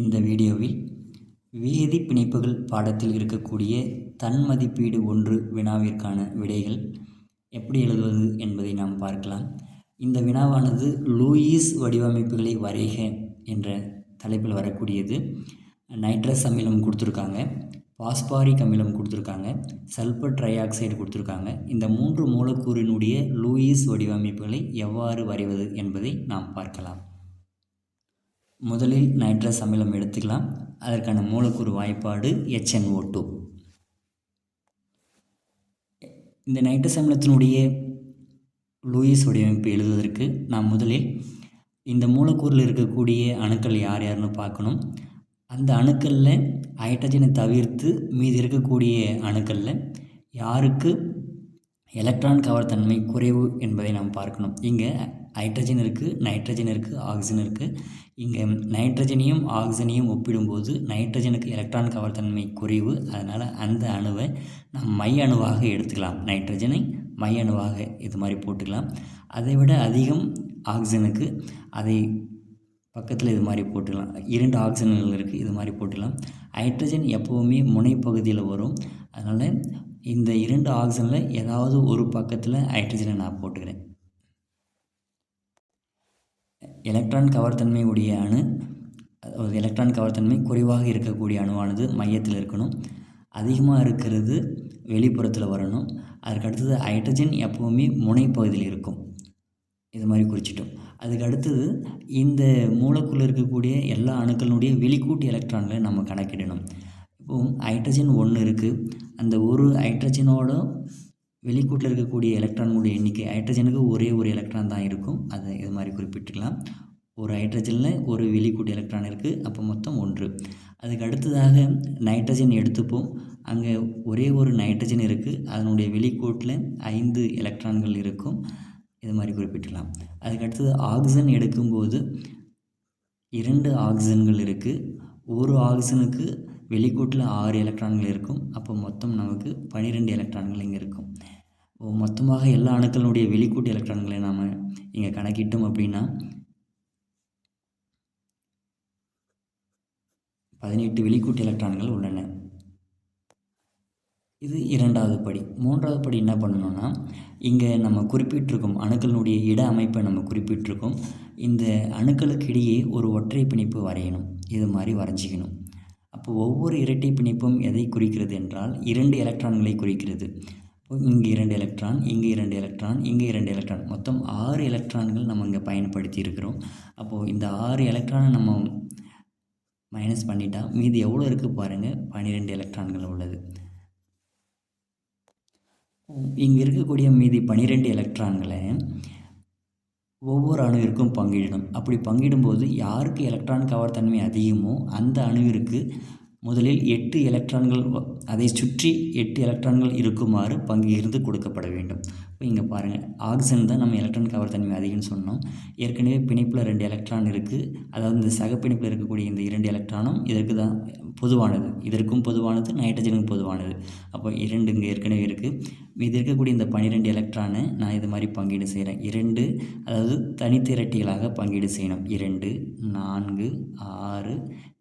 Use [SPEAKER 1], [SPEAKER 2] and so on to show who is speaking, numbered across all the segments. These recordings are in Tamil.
[SPEAKER 1] இந்த வீடியோவில் வேதி பிணைப்புகள் பாடத்தில் இருக்கக்கூடிய தன்மதிப்பீடு ஒன்று வினாவிற்கான விடைகள் எப்படி எழுதுவது என்பதை நாம் பார்க்கலாம். இந்த வினாவானது லூயிஸ் வடிவமைப்புகளை வரைக என்ற தலைப்பில் வரக்கூடியது. நைட்ரஸ் அமிலம் கொடுத்துருக்காங்க பாஸ்பாரிக் அமிலம் கொடுத்துருக்காங்க சல்பர் ட்ரை ஆக்சைடு கொடுத்துருக்காங்க. இந்த மூன்று மூலக்கூறினுடைய லூயிஸ் வடிவமைப்புகளை எவ்வாறு வரைவது என்பதை நாம் பார்க்கலாம். முதலில் நைட்ரஸ் அமிலம் எடுத்துக்கலாம். அதற்கான மூலக்கூறு வாய்ப்பாடு ஹெச்என்ஓ டூ இந்த நைட்ரஸ் அமிலத்தினுடைய லூயிஸ் வடிவமைப்பு எழுதுவதற்கு நாம் முதலில் இந்த மூலக்கூறில் இருக்கக்கூடிய அணுக்கள் யார் யாருன்னு பார்க்கணும். அந்த அணுக்களில் ஹைட்ரஜனை தவிர்த்து மீதி இருக்கக்கூடிய அணுக்களில் யாருக்கு எலக்ட்ரான் கவர்த்தன்மை குறைவு என்பதை நாம் பார்க்கணும். இங்கே ஹைட்ரஜன் இருக்குது நைட்ரஜன் இருக்குது ஆக்சிஜன் இருக்குது இங்கே நைட்ரஜனையும் ஆக்சிஜனையும் ஒப்பிடும்போது நைட்ரஜனுக்கு எலக்ட்ரான் கவர்த்தன்மை குறைவு. அதனால் அந்த அணுவை நாம் மைய அணுவாக எடுத்துக்கலாம். நைட்ரஜனை மைய அணுவாக இது மாதிரி போட்டுக்கலாம். அதை விட அதிகம் ஆக்சிஜனுக்கு அதை பக்கத்தில் இது மாதிரி போட்டுக்கலாம். இரண்டு ஆக்சிஜன்கள் இருக்குது இது மாதிரி போட்டுக்கலாம். ஹைட்ரஜன் எப்போவுமே முனைப்பகுதியில் வரும். அதனால் இந்த இரண்டு ஆக்சிஜனில் ஏதாவது ஒரு பக்கத்தில் ஹைட்ரஜனை நான் போட்டுக்கிறேன். எலக்ட்ரான் கவர்த்தன்மை உடைய அணு அதாவது எலக்ட்ரான் கவர்த்தன்மை குறைவாக இருக்கக்கூடிய அணுவானது மையத்தில் இருக்கணும். அதிகமாக இருக்கிறது வெளிப்புறத்தில் வரணும். அதுக்கு அடுத்தது ஹைட்ரஜன் எப்போவுமே முனைப்பகுதியில் இருக்கும். இது மாதிரி குறிச்சிட்டோம். அதுக்கு அடுத்தது இந்த மூலக்குள்ளே இருக்கக்கூடிய எல்லா அணுக்களுடைய வெளிக்கூட்டு எலக்ட்ரான்களை நம்ம கணக்கிடணும். இப்போது ஹைட்ரஜன் ஒன்று இருக்குது அந்த ஒரு ஹைட்ரஜனோட வெளிக்கூட்டில் இருக்கக்கூடிய எலக்ட்ரான்களுடைய எண்ணிக்கை ஹைட்ரஜனுக்கு ஒரே ஒரு எலக்ட்ரான் தான் இருக்கும். அதை இது மாதிரி குறிப்பிட்டுக்கலாம். ஒரு ஹைட்ரஜனில் ஒரு வெளிக்கூட்டு எலக்ட்ரான் இருக்குது அப்போ மொத்தம் ஒன்று. அதுக்கு அடுத்ததாக நைட்ரஜன் எடுத்துப்போம். அங்கே ஒரே ஒரு நைட்ரஜன் இருக்குது அதனுடைய வெளிக்கூட்டில் ஐந்து எலக்ட்ரான்கள் இருக்கும். இது மாதிரி குறிப்பிட்டுக்கலாம். அதுக்கு அடுத்தது ஆக்சிஜன் எடுக்கும்போது இரண்டு ஆக்சிஜன்கள் இருக்குது ஒரு ஆக்சிஜனுக்கு வெளிக்கூட்டில் ஆறு எலக்ட்ரான்கள் இருக்கும். அப்போ மொத்தம் நமக்கு பன்னிரெண்டு எலக்ட்ரான்கள் இங்கே இருக்கும். மொத்தமாக எல்லா அணுக்களினுடைய வெளிக்கூட்டு எலக்ட்ரான்களை நாம் இங்கே கணக்கிட்டோம் அப்படின்னா பதினெட்டு வெளிக்கூட்டு எலக்ட்ரான்கள் உள்ளன. இது இரண்டாவது படி. மூன்றாவது படி என்ன பண்ணணும்னா இங்கே நம்ம குறிப்பிட்டிருக்கோம் அணுக்களினுடைய இட அமைப்பை நம்ம குறிப்பிட்டிருக்கோம். இந்த அணுக்களுக்கு இடையே ஒரு ஒற்றை பிணைப்பு வரையணும். இது மாதிரி வரைஞ்சிக்கணும். அப்போ ஒவ்வொரு இரட்டை பிணைப்பும் எதை குறிக்கிறது என்றால் இரண்டு எலக்ட்ரான்களை குறிக்கிறது. இங்கே இரண்டு எலக்ட்ரான் இங்கே இரண்டு எலக்ட்ரான் இங்கே இரண்டு எலக்ட்ரான் மொத்தம் ஆறு எலக்ட்ரான்கள் நம்ம இங்கே பயன்படுத்தி இருக்கிறோம் அப்போது இந்த ஆறு எலக்ட்ரானை நம்ம மைனஸ் பண்ணிட்டா மீதி எவ்வளோ இருக்குது பாருங்கள் பன்னிரெண்டு எலக்ட்ரான்கள் உள்ளது. இங்கே இருக்கக்கூடிய மீதி பன்னிரெண்டு எலக்ட்ரான்களை ஒவ்வொரு அணுவிற்கும் பங்கிடணும். அப்படி பங்கிடும்போது யாருக்கு எலக்ட்ரான் தன்மை அதிகமோ அந்த அணுவிற்கு முதலில் எட்டு எலக்ட்ரான்கள் அதை சுற்றி எட்டு எலக்ட்ரான்கள் இருக்குமாறு பங்கிருந்து கொடுக்கப்பட வேண்டும். இப்போ இங்கே பாருங்கள் ஆக்சிஜன் தான் நம்ம எலக்ட்ரான் கவர் தன்மை அதிகம்னு சொன்னோம். ஏற்கனவே பிணைப்பில் ரெண்டு எலக்ட்ரான் இருக்குது அதாவது இந்த சகப்பிணைப்பில் இருக்கக்கூடிய இந்த இரண்டு எலக்ட்ரானும் இதற்கு தான் பொதுவானது. இதற்கும் பொதுவானது நைட்ரஜனுக்கும் பொதுவானது. அப்போ இரண்டு இங்கே ஏற்கனவே இருக்குது இது இருக்கக்கூடிய இந்த பன்னிரெண்டு எலக்ட்ரானை நான் இது மாதிரி பங்கீடு செய்கிறேன் இரண்டு அதாவது தனித்திரட்டிகளாக பங்கீடு செய்யணும். இரண்டு நான்கு ஆறு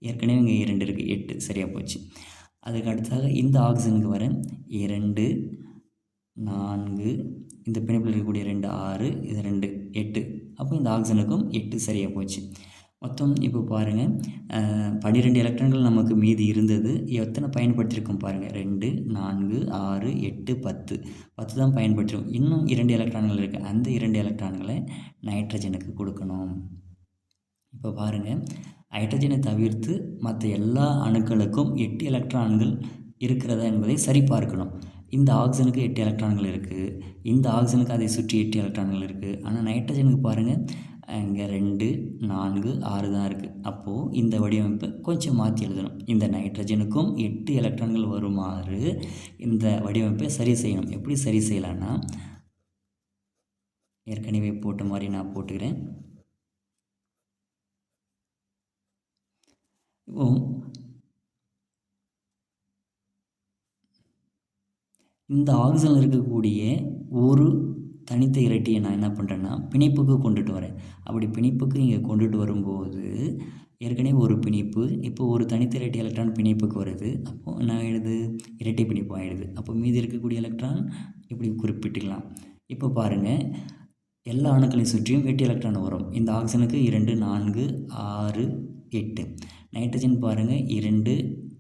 [SPEAKER 1] ஏற்கனவே இங்கே இரண்டு இருக்குது எட்டு சரியாக போச்சு. அதுக்கு அடுத்ததாக இந்த ஆக்சிஜனுக்கு வர இரண்டு நான்கு இந்த பிணைப்பில் இருக்கக்கூடிய ரெண்டு ஆறு இது ரெண்டு எட்டு. அப்போ இந்த ஆக்சிஜனுக்கும் எட்டு சரியாக போச்சு. மொத்தம் இப்போ பாருங்கள் பன்னிரெண்டு எலக்ட்ரான்கள் நமக்கு மீதி இருந்தது. எத்தனை பயன்படுத்தியிருக்கோம் பாருங்கள் ரெண்டு நான்கு ஆறு எட்டு பத்து. பத்து தான் பயன்படுத்திருக்கோம். இன்னும் இரண்டு எலக்ட்ரான்கள் இருக்குது அந்த இரண்டு எலக்ட்ரான்களை நைட்ரஜனுக்கு கொடுக்கணும். இப்போ பாருங்கள் ஹைட்ரஜனை தவிர்த்து மற்ற எல்லா அணுக்களுக்கும் எட்டு எலக்ட்ரான்கள் இருக்கிறதா என்பதை சரிபார்க்கணும். இந்த ஆக்சிஜனுக்கு எட்டு எலக்ட்ரான்கள் இருக்குது இந்த ஆக்சிஜனுக்கு அதை சுற்றி எட்டு எலக்ட்ரான்கள் இருக்குது ஆனால் நைட்ரஜனுக்கு பாருங்கள் இங்கே ரெண்டு நான்கு ஆறு தான் இருக்குது அப்போது இந்த வடிவமைப்பை கொஞ்சம் மாற்றி எழுதணும். இந்த நைட்ரஜனுக்கும் எட்டு எலக்ட்ரான்கள் வருமாறு இந்த வடிவமைப்பை சரி செய்யணும். எப்படி சரி செய்யலான்னா ஏற்கனவே போட்ட மாதிரி நான் போட்டுக்கிறேன். இந்த ஆக்சிஜனில் இருக்கக்கூடிய ஒரு தனித்த இரட்டியை நான் என்ன பண்ணுறேன்னா பிணைப்புக்கு கொண்டுட்டு வரேன். அப்படி பிணைப்புக்கு இங்கே கொண்டுட்டு வரும்போது ஏற்கனவே ஒரு பிணைப்பு இப்போ ஒரு தனித்த இரட்டை எலக்ட்ரான் பிணைப்புக்கு வருது. அப்போது என்ன ஆகிடுது இரட்டை பிணைப்பு ஆகிடுது அப்போ மீதி இருக்கக்கூடிய எலக்ட்ரான் இப்படி குறிப்பிட்டுக்கலாம். இப்போ பாருங்கள் எல்லா அணுக்களையும் சுற்றியும் எட்டு எலக்ட்ரான் வரும். இந்த ஆக்சிஜனுக்கு இரண்டு நான்கு ஆறு எட்டு. நைட்ரஜன் பாருங்கள் இரண்டு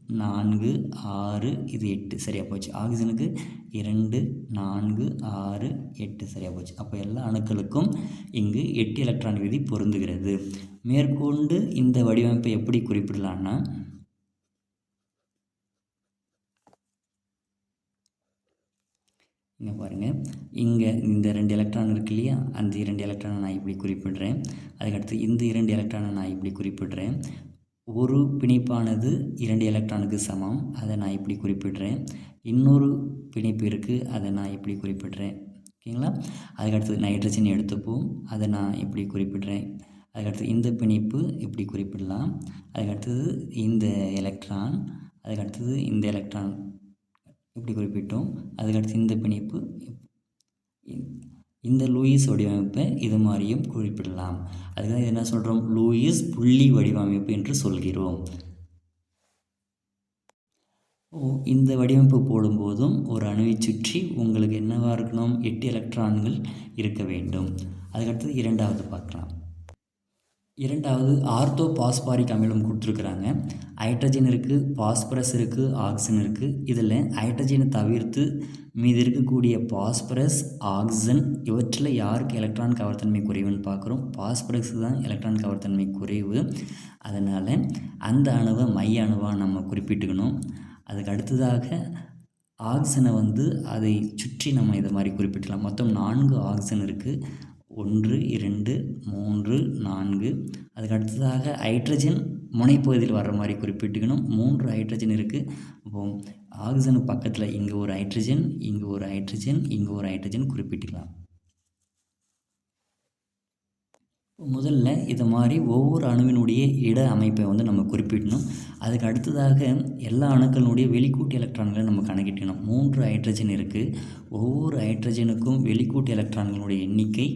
[SPEAKER 1] நான்கு ஆறு இது எட்டு. சரியாக போச்சு. ஆக்சிஜனுக்கு இரண்டு நான்கு ஆறு எட்டு. சரியாக போச்சு. அப்போ எல்லா அணுக்களுக்கும் இங்கு எட்டு எலக்ட்ரான் விதி பொருந்துகிறது. மேற்கொண்டு இந்த வடிவமைப்பை எப்படி குறிப்பிடலான்னா இங்கே பாருங்கள் இங்கே இந்த ரெண்டு எலக்ட்ரான் இருக்கு இல்லையா? அந்த இரண்டு எலக்ட்ரானை நான் இப்படி குறிப்பிடுறேன். அதுக்கடுத்து இந்த இரண்டு எலக்ட்ரானை நான் இப்படி குறிப்பிடுறேன். ஒரு பிணைப்பானது இரண்டு எலக்ட்ரானுக்கு சமம். அதை நான் இப்படி குறிப்பிடுறேன். இன்னொரு பிணைப்பு இருக்குது அதை நான் இப்படி குறிப்பிடுறேன். ஓகேங்களா? அதுக்கடுத்து நைட்ரஜன் எடுத்துப்போம். அதை நான் இப்படி குறிப்பிடுறேன். அதுக்கடுத்து இந்த பிணைப்பு இப்படி குறிப்பிடலாம். அதுக்கடுத்தது இந்த எலக்ட்ரான் அதுக்கடுத்தது இந்த எலக்ட்ரான் இப்படி குறிப்பிட்டோம். அதுக்கடுத்து இந்த பிணைப்பு இந்த லூயிஸ் வடிவமைப்பை இது மாதிரியும் குறிப்பிடலாம். அதுக்காக என்ன சொல்கிறோம் லூயிஸ் புள்ளி வடிவமைப்பு என்று சொல்கிறோம். ஓ இந்த வடிவமைப்பு போடும்போதும் ஒரு அணுவை சுற்றி உங்களுக்கு என்னவாக இருக்கணும்? எட்டு எலக்ட்ரான்கள் இருக்க வேண்டும். அதுக்கடுத்தது இரண்டாவது பார்க்கலாம். இரண்டாவது ஆர்த்தோ பாஸ்பாரிக் அமிலம் கொடுத்துருக்குறாங்க. ஹைட்ரஜன் இருக்குது பாஸ்பரஸ் இருக்குது ஆக்சிஜன் இருக்குது இதில் ஹைட்ரஜனை தவிர்த்து மீது இருக்கக்கூடிய பாஸ்பரஸ் ஆக்சிஜன் இவற்றில் யாருக்கு எலக்ட்ரான் கவர்த்தன்மை குறைவுன்னு பார்க்குறோம். பாஸ்பரஸ் தான் எலக்ட்ரான் கவர்த்தன்மை குறைவு. அதனால் அந்த அணுவை மைய அணுவாக நம்ம குறிப்பிட்டுக்கணும். அதுக்கு அடுத்ததாக ஆக்சிஜனை வந்து அதை சுற்றி நம்ம இதை மாதிரி குறிப்பிட்டலாம் மொத்தம் நான்கு ஆக்சிஜன் இருக்குது ஒன்று இரண்டு மூன்று நான்கு. அதுக்கு அடுத்ததாக ஹைட்ரஜன் முனைப்பகுதியில் வர்ற மாதிரி குறிப்பிட்டுக்கணும். மூன்று ஹைட்ரஜன் இருக்குது அப்போ ஆக்சிஜனுக்கு பக்கத்தில் இங்கே ஒரு ஹைட்ரஜன் இங்கே ஒரு ஹைட்ரஜன் இங்கே ஒரு ஹைட்ரஜன் குறிப்பிட்டுக்கலாம். முதல்ல இது மாதிரி ஒவ்வொரு அணுவினுடைய இட அமைப்பை வந்து நம்ம குறிப்பிடணும். அதுக்கு அடுத்ததாக எல்லா அணுக்களினுடைய வெளிக்கூட்டு எலக்ட்ரான்களை நம்ம கணக்கிட்டணும் மூன்று ஹைட்ரஜன் இருக்குது ஒவ்வொரு ஹைட்ரஜனுக்கும் வெளிக்கூட்டு எலக்ட்ரான்களுடைய எண்ணிக்கை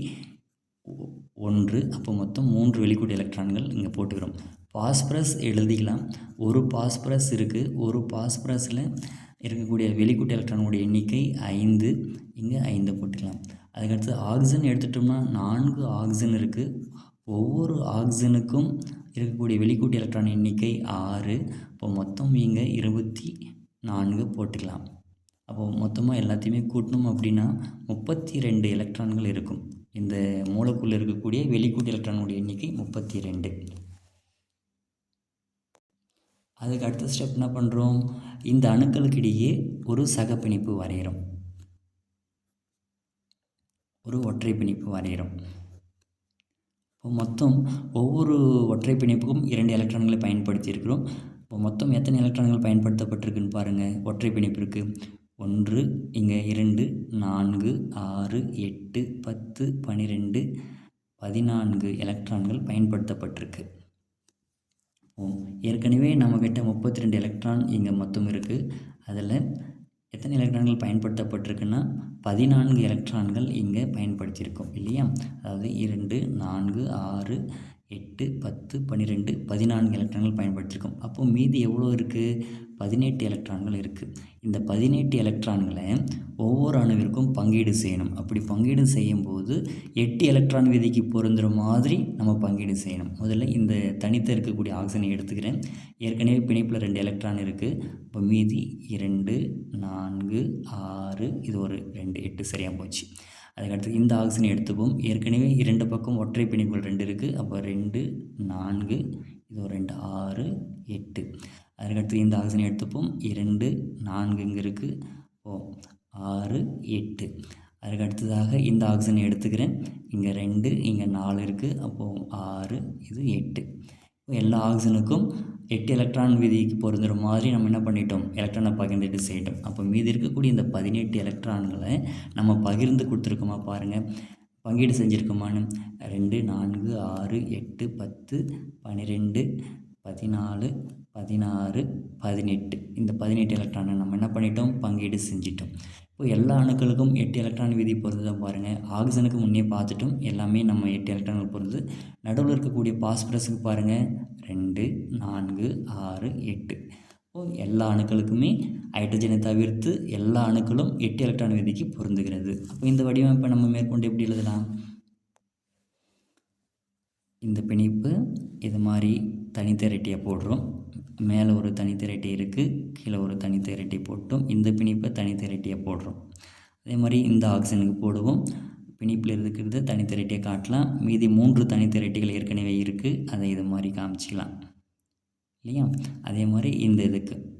[SPEAKER 1] ஒன்று அப்போ மொத்தம் மூன்று வெளிக்கூட்டு எலக்ட்ரான்கள் இங்கே போட்டுக்கிறோம். பாஸ்பரஸ் எழுதிக்கலாம். ஒரு பாஸ்பரஸ் இருக்குது ஒரு பாஸ்பரஸில் இருக்கக்கூடிய வெளிக்கூட்டு எலக்ட்ரானுடைய எண்ணிக்கை ஐந்து. இங்கே ஐந்து போட்டுக்கலாம். அதுக்கடுத்து ஆக்சிஜன் எடுத்துட்டோம்னா நான்கு ஆக்சிஜன் இருக்குது ஒவ்வொரு ஆக்சிஜனுக்கும் இருக்கக்கூடிய வெளிக்கூட்டு எலக்ட்ரான் எண்ணிக்கை ஆறு. இப்போ மொத்தம் இங்கே இருபத்தி நான்கு போட்டுக்கலாம். அப்போது மொத்தமாக எல்லாத்தையுமே கூட்டணும் அப்படின்னா முப்பத்தி ரெண்டு எலக்ட்ரான்கள் இருக்கும். இந்த மூலக்குள்ளே இருக்கக்கூடிய வெளிக்கூட்டு எலக்ட்ரானுடைய எண்ணிக்கை முப்பத்தி ரெண்டு அதுக்கு அடுத்த ஸ்டெப் என்ன பண்ணுறோம் இந்த அணுக்களுக்கு இடையே ஒரு சகப்பிணைப்பு வரைகிறோம் ஒரு ஒற்றை பிணைப்பு வரைகிறோம் இப்போ மொத்தம் ஒவ்வொரு ஒற்றை பிணைப்புக்கும் இரண்டு எலக்ட்ரான்களை பயன்படுத்தியிருக்கிறோம். இப்போ மொத்தம் எத்தனை எலக்ட்ரான்கள் பயன்படுத்தப்பட்டிருக்குன்னு பாருங்கள் ஒற்றை பிணைப்பிற்கு ஒன்று இங்கே இரண்டு நான்கு ஆறு எட்டு பத்து பன்னிரெண்டு பதினான்கு எலக்ட்ரான்கள் பயன்படுத்தப்பட்டிருக்கு. ஏற்கனவே நம்மக்கிட்ட முப்பத்தி ரெண்டு எலக்ட்ரான் இங்கே மொத்தம் இருக்குது அதில் எத்தனை எலக்ட்ரான்கள் பயன்படுத்தப்பட்டிருக்குன்னா பதினான்கு எலக்ட்ரான்கள் இங்கே பயன்படுத்தியிருக்கோம் இல்லையா? அதாவது இரண்டு நான்கு ஆறு எட்டு பத்து பன்னிரெண்டு பதினான்கு எலக்ட்ரான்கள் பயன்படுத்தியிருக்கோம். அப்போது மீதி எவ்வளோ இருக்குது பதினெட்டு எலக்ட்ரான்கள் இருக்குது இந்த பதினெட்டு எலக்ட்ரான்களை ஒவ்வொரு அணுவிற்கும் பங்கீடு செய்யணும். அப்படி பங்கீடு செய்யும்போது எட்டு எலக்ட்ரான் விதிக்கு பொருந்துகிற மாதிரி நம்ம பங்கீடு செய்யணும். முதல்ல இந்த தனித்த இருக்கக்கூடிய ஆக்சிஜனை எடுத்துக்கிறேன். ஏற்கனவே பிணைப்பில் ரெண்டு எலக்ட்ரான் இருக்குது இப்போ மீதி இரண்டு நான்கு ஆறு இது ஒரு ரெண்டு எட்டு சரியாக போச்சு. அதுக்கடுத்து இந்த ஆக்சிஜனை எடுத்துப்போம். ஏற்கனவே இரண்டு பக்கம் ஒற்றை பிணைப்புகள் ரெண்டு இருக்குது அப்போ ரெண்டு நான்கு இது ஒரு ரெண்டு ஆறு எட்டு. அதுக்கடுத்து இந்த ஆக்சிஜனை எடுத்துப்போம். இரண்டு நான்கு இங்கே இருக்குது ஓ ஆறு எட்டு. அதுக்கு அடுத்ததாக இந்த ஆக்சிஜனை எடுத்துக்கிறேன். இங்கே ரெண்டு இங்கே நாலு இருக்குது அப்போது ஆறு இது எட்டு. எல்லா ஆக்சிஜனுக்கும் எட்டு எலக்ட்ரான் விதிக்கு பொருந்துகிற மாதிரி நம்ம என்ன பண்ணிட்டோம்? எலக்ட்ரானை பகிர்ந்துட்டு செய்யிட்டோம். அப்போ மீதி இருக்கக்கூடிய இந்த பதினெட்டு எலக்ட்ரான்களை நம்ம பகிர்ந்து கொடுத்துருக்கோமா பாருங்கள் பங்கீடு செஞ்சுருக்கோமான்னு. ரெண்டு நான்கு ஆறு எட்டு பத்து பன்னிரெண்டு பதினாலு பதினாறு பதினெட்டு. இந்த பதினெட்டு எலக்ட்ரானை நம்ம என்ன பண்ணிட்டோம்? பங்கீடு செஞ்சிட்டோம். இப்போ எல்லா அணுக்களுக்கும் எட்டு எலக்ட்ரான் விதி பொருந்ததான் பாருங்கள் ஆக்சிஜனுக்கு முன்னே பார்த்துட்டோம். எல்லாமே நம்ம எட்டு எலக்ட்ரான்கள் பொறுத்து நடுவில் இருக்கக்கூடிய பாஸ்பரஸுக்கு பாருங்கள் ரெண்டு நான்கு ஆறு எட்டு. இப்போ எல்லா அணுக்களுக்குமே ஹைட்ரஜனை தவிர்த்து எல்லா அணுக்களும் எட்டு எலக்ட்ரான் விதிக்கு பொருந்துகிறது. அப்போ இந்த வடிவமைப்பை நம்ம மேற்கொண்டு எப்படி எழுதலாம்? இந்த பிணைப்பு இது மாதிரி தனித்திரட்டியை போடுறோம். மேலே ஒரு தனித்திரட்டி இருக்குது கீழே ஒரு தனித்திரட்டி போட்டோம். இந்த பிணிப்பை தனித்திரட்டியை போடுறோம். அதே மாதிரி இந்த ஆக்சிஜனுக்கு போடுவோம். பிணிப்பில் இருக்கிறது தனித்திரட்டியை காட்டலாம். மீதி மூன்று தனித்திரட்டிகள் ஏற்கனவே இருக்குது அதை இது மாதிரி காமிச்சிக்கலாம். இல்லையா? அதே மாதிரி இந்த இதுக்கு.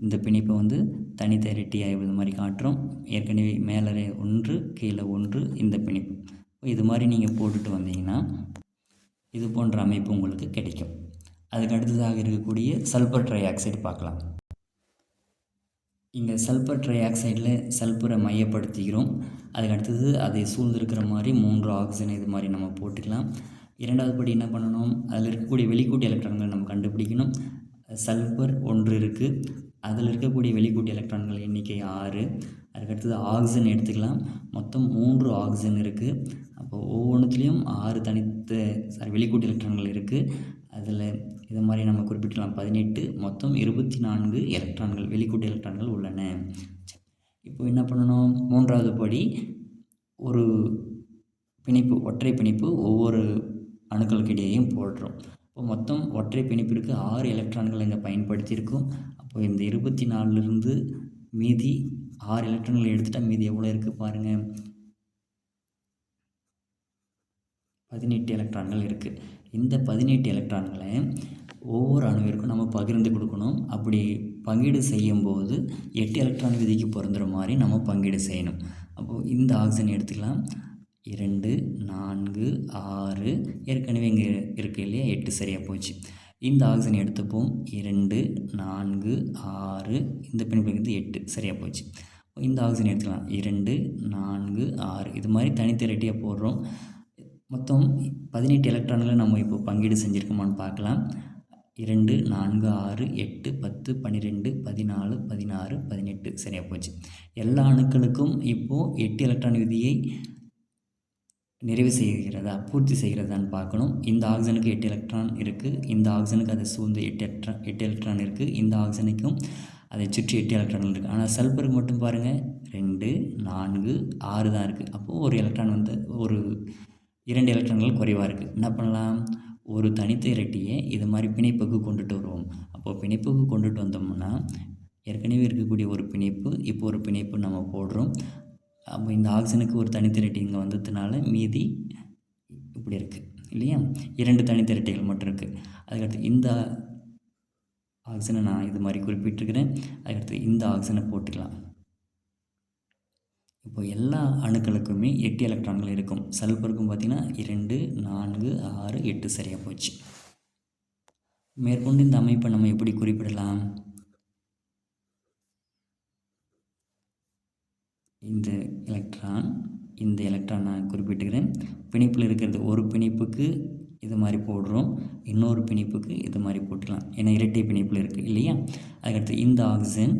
[SPEAKER 1] இந்த பிணைப்பை வந்து தனித்திரட்டியாக இது மாதிரி காட்டுறோம். ஏற்கனவே மேலே ஒன்று கீழே ஒன்று இந்த பிணைப்பு. இது மாதிரி நீங்கள் போட்டுட்டு வந்தீங்கன்னா இது போன்ற அமைப்பு உங்களுக்கு கிடைக்கும். அதுக்கு அடுத்ததாக இருக்கக்கூடிய சல்பர் ட்ரை ஆக்சைடு பார்க்கலாம். இங்கே சல்பர் ட்ரை ஆக்சைடில் சல்பரை மையப்படுத்திக்கிறோம். அதுக்கு அடுத்தது அதை சூழ்ந்திருக்கிற மாதிரி மூன்று ஆக்சிஜன் இது மாதிரி நம்ம போட்டுக்கலாம். இரண்டாவது படி என்ன பண்ணணும்? அதில் இருக்கக்கூடிய வெளிக்கூட்டு எலக்ட்ரான்கள் நம்ம கண்டுபிடிக்கணும். சல்பர் ஒன்று இருக்குது அதில் இருக்கக்கூடிய வெளிக்கூட்டு எலக்ட்ரான்கள் எண்ணிக்கை ஆறு. அதுக்கடுத்தது ஆக்சிஜன் எடுத்துக்கலாம். மொத்தம் மூன்று ஆக்சிஜன் இருக்குது அப்போது ஒவ்வொன்றுத்துலேயும் ஆறு தனித்த சாரி வெளிக்கூட்டு எலக்ட்ரான்கள் இருக்குது அதில் இது மாதிரி நம்ம குறிப்பிட்டலாம் பதினெட்டு மொத்தம் இருபத்தி நான்கு எலக்ட்ரான்கள் வெளிக்கூட்டு எலக்ட்ரான்கள் உள்ளன. இப்போ என்ன பண்ணணும்? மூன்றாவது படி ஒரு பிணைப்பு ஒற்றை பிணைப்பு ஒவ்வொரு அணுக்களுக்கிடையேயும் போடுறோம். இப்போ மொத்தம் ஒற்றை பிணைப்பிற்கு ஆறு எலக்ட்ரான்கள் இங்கே பயன்படுத்தியிருக்கோம். அப்போ இந்த இருபத்தி நாலுலேருந்து மீதி ஆறு எலக்ட்ரான்கள் எடுத்துட்டால் மீதி எவ்வளோ இருக்குது பாருங்கள் பதினெட்டு எலக்ட்ரான்கள் இருக்குது இந்த பதினெட்டு எலக்ட்ரான்களை ஒவ்வொரு அணுவிற்கும் நம்ம பகிர்ந்து கொடுக்கணும். அப்படி பங்கீடு செய்யும்போது எட்டு எலக்ட்ரான் விதிக்கு பொருந்துகிற மாதிரி நம்ம பங்கீடு செய்யணும். அப்போது இந்த ஆக்சிஜன் எடுத்துக்கலாம். இரண்டு நான்கு ஆறு ஏற்கனவே இங்கே இருக்கு இல்லையா? எட்டு சரியாக போச்சு. இந்த ஆக்சிஜன் எடுத்துப்போம். இரண்டு நான்கு ஆறு இந்த பெண்களுக்கு எட்டு சரியாக போச்சு. இந்த ஆக்சிஜன் எடுத்துக்கலாம். இரண்டு நான்கு ஆறு. இது மாதிரி தனித்திரட்டியாக போடுறோம். மொத்தம் பதினெட்டு எலக்ட்ரான்களை நம்ம இப்போ பங்கீடு செஞ்சுருக்கோமான்னு பார்க்கலாம். இரண்டு நான்கு ஆறு எட்டு பத்து பன்னிரெண்டு பதினாலு பதினாறு பதினெட்டு. சரியாக போச்சு. எல்லா அணுக்களுக்கும் இப்போது எட்டு எலக்ட்ரான் விதியை நிறைவு செய்கிறதா பூர்த்தி செய்கிறதான்னு பார்க்கணும். இந்த ஆக்சனுக்கு எட்டு எலக்ட்ரான் இருக்குது இந்த ஆக்சனுக்கு அதை சூழ்ந்து எட்டு எலக்ட்ரான் எட்டு எலக்ட்ரான் இருக்குது இந்த ஆக்சனுக்கும் அதை சுற்றி எட்டு எலக்ட்ரான்கள் இருக்குது ஆனால் சல்பருக்கு மட்டும் பாருங்கள் ரெண்டு நான்கு ஆறு தான் இருக்குது அப்போது ஒரு எலக்ட்ரான் வந்து ஒரு இரண்டு எலக்ட்ரான்கள் குறைவாக இருக்குது என்ன பண்ணலாம்? ஒரு தனித்த இரட்டியை இது மாதிரி பிணைப்புக்கு கொண்டுட்டு வருவோம். அப்போது பிணைப்புக்கு கொண்டுட்டு வந்தோம்னா ஏற்கனவே இருக்கக்கூடிய ஒரு பிணைப்பு இப்போ ஒரு பிணைப்பு நம்ம போடுறோம். அப்போ இந்த ஆக்சிஜனுக்கு ஒரு தனித்திரட்டி இங்கே வந்ததுனால மீதி இப்படி இருக்குது இல்லையா? இரண்டு தனித்திரட்டிகள் மட்டும் இருக்குது அதுக்கடுத்து இந்த ஆக்சிஜனை நான் இது மாதிரி குறிப்பிட்டிருக்கிறேன். அதுக்கடுத்து இந்த ஆக்சிஜனை போட்டுக்கலாம். இப்போ எல்லா அணுக்களுக்குமே எட்டு எலக்ட்ரான்கள் இருக்கும். சல்பருக்கும் பார்த்திங்கன்னா இரண்டு நான்கு ஆறு எட்டு சரியாக போச்சு. மேற்கொண்டு இந்த அமைப்பை நம்ம எப்படி குறிப்பிடலாம்? இந்த எலக்ட்ரான் இந்த எலக்ட்ரான் நான் குறிப்பிட்டுக்கிறேன். பிணைப்பில் இருக்கிறது ஒரு பிணைப்புக்கு இது மாதிரி போடுறோம். இன்னொரு பிணைப்புக்கு இது மாதிரி போட்டுக்கலாம். ஏன்னா இரட்டை பிணைப்பில் இருக்குது இல்லையா? அதுக்கடுத்து இந்த ஆக்சிஜன்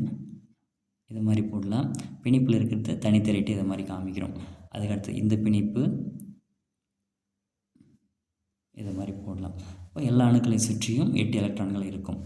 [SPEAKER 1] இது மாதிரி போடலாம். பிணைப்பில் இருக்கிறத தனித்திரட்டி இதை மாதிரி காமிக்கிறோம். அதுக்கடுத்து இந்த பிணைப்பு இதை மாதிரி போடலாம். இப்போ எல்லா அணுக்களை சுற்றியும் எட்டு எலக்ட்ரான்கள் இருக்கும்.